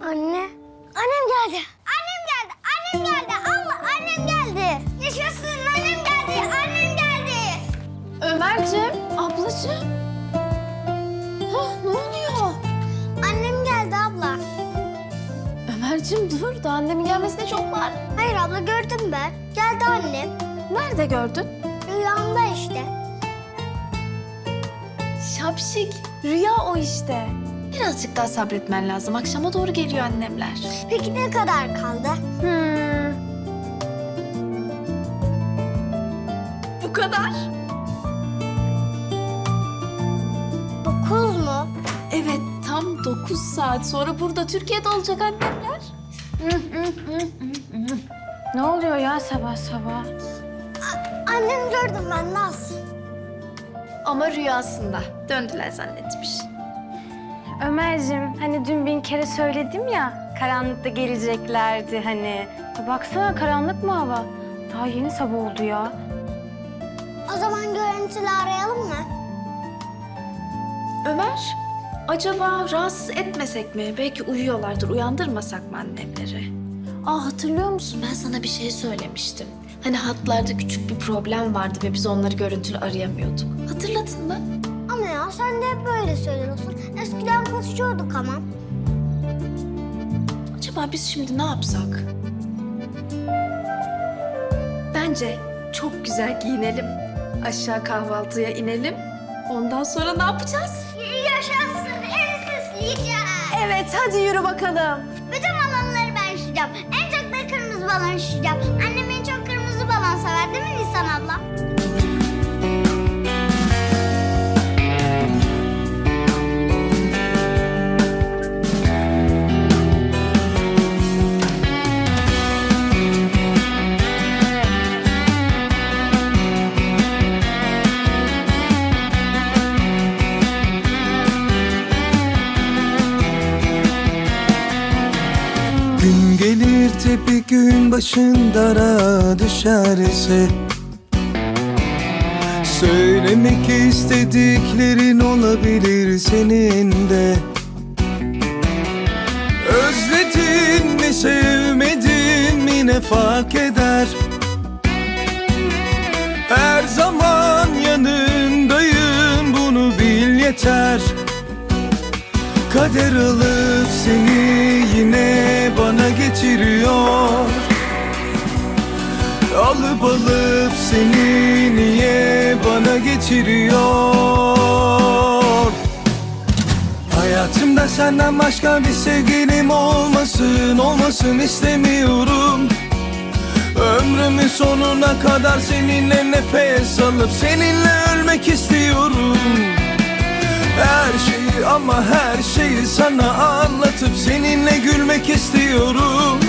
Anne. Annem geldi. Annem geldi. Annem geldi. Allah annem geldi. Yaşasın annem geldi. Annem geldi. Ömerciğim, ablacığım. Hah, ne oluyor? Annem geldi abla. Ömerciğim dur, daha annemin gelmesine çok var. Hayır abla gördüm ben. Geldi annem. Nerede gördün? Rüyamda işte. Şapşik, rüya o işte. Birazcık daha sabretmen lazım. Akşama doğru geliyor annemler. Peki ne kadar kaldı? Hmm. Bu kadar. Dokuz mu? Evet, tam 9 saat sonra burada Türkiye'de olacak annemler. Ne oluyor ya sabah sabah? Annem gördüm ben Naz. Ama rüyasında. Döndüler zannetmiş. Ömerciğim hani dün bin kere söyledim ya karanlıkta geleceklerdi hani. Ya baksana karanlık mı hava? Daha yeni sabah oldu ya. O zaman görüntülü arayalım mı? Ömer, acaba rahatsız etmesek mi? Belki uyuyorlardır. Uyandırmasak mı annemleri? Aa hatırlıyor musun? Ben sana bir şey söylemiştim. Hani hatlarda küçük bir problem vardı ve biz onları görüntülü arayamıyorduk. Hatırladın mı? Ama ya sen de hep böyle söylüyorsun. Eskiden konuşuyorduk ama. Acaba biz şimdi ne yapsak? Bence çok güzel giyinelim. Aşağı kahvaltıya inelim. Ondan sonra ne yapacağız? Yaşasın en süsleyeceğim. Evet, hadi yürü bakalım. Bütün balonları ben şişeceğim. En çok da kırmızı balon şişeceğim. Annem sever değil mi Nisan abla? Başın dara düşerse Söylemek istediklerin olabilir senin de Özledin mi sevmedin mi ne fark eder? Her zaman yanındayım bunu bil yeter. Kader alıp seni yine bana getiriyor Alıp alıp seni niye bana getiriyor Hayatımda senden başka bir sevgilim olmasın Olmasın istemiyorum. Ömrümün sonuna kadar seninle nefes alıp Seninle ölmek istiyorum. Her şeyi ama her şeyi sana anlatıp seninle gülmek istiyorum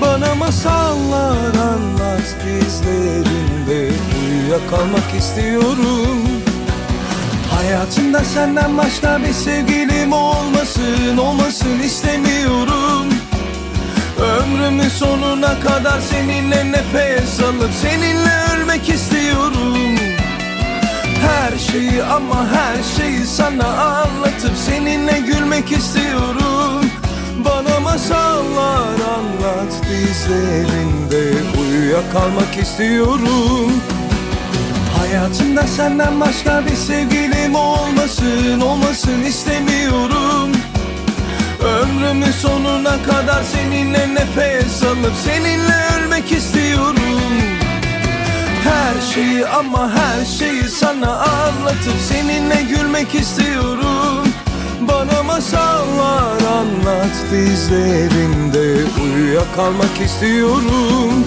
Bana masallar anlat dizlerinde uyuyakalmak istiyorum. Hayatımda senden başka bir sevgilim olmasın olmasın istemiyorum. Ömrümün sonuna kadar seninle nefes alıp seninle ölmek istiyorum. Her şeyi ama her şeyi sana anlatıp seninle gülmek istiyorum Bana masallar anlat dizlerinde uyuyakalmak istiyorum. Hayatımda senden başka bir sevgilim olmasın olmasın istemiyorum. Ömrümün sonuna kadar seninle nefes alıp seninle ölmek istiyorum. Her şeyi ama her şeyi sana anlatıp seninle gülmek istiyorum Bana masallar anlat dizlerinde uyuyakalmak istiyorum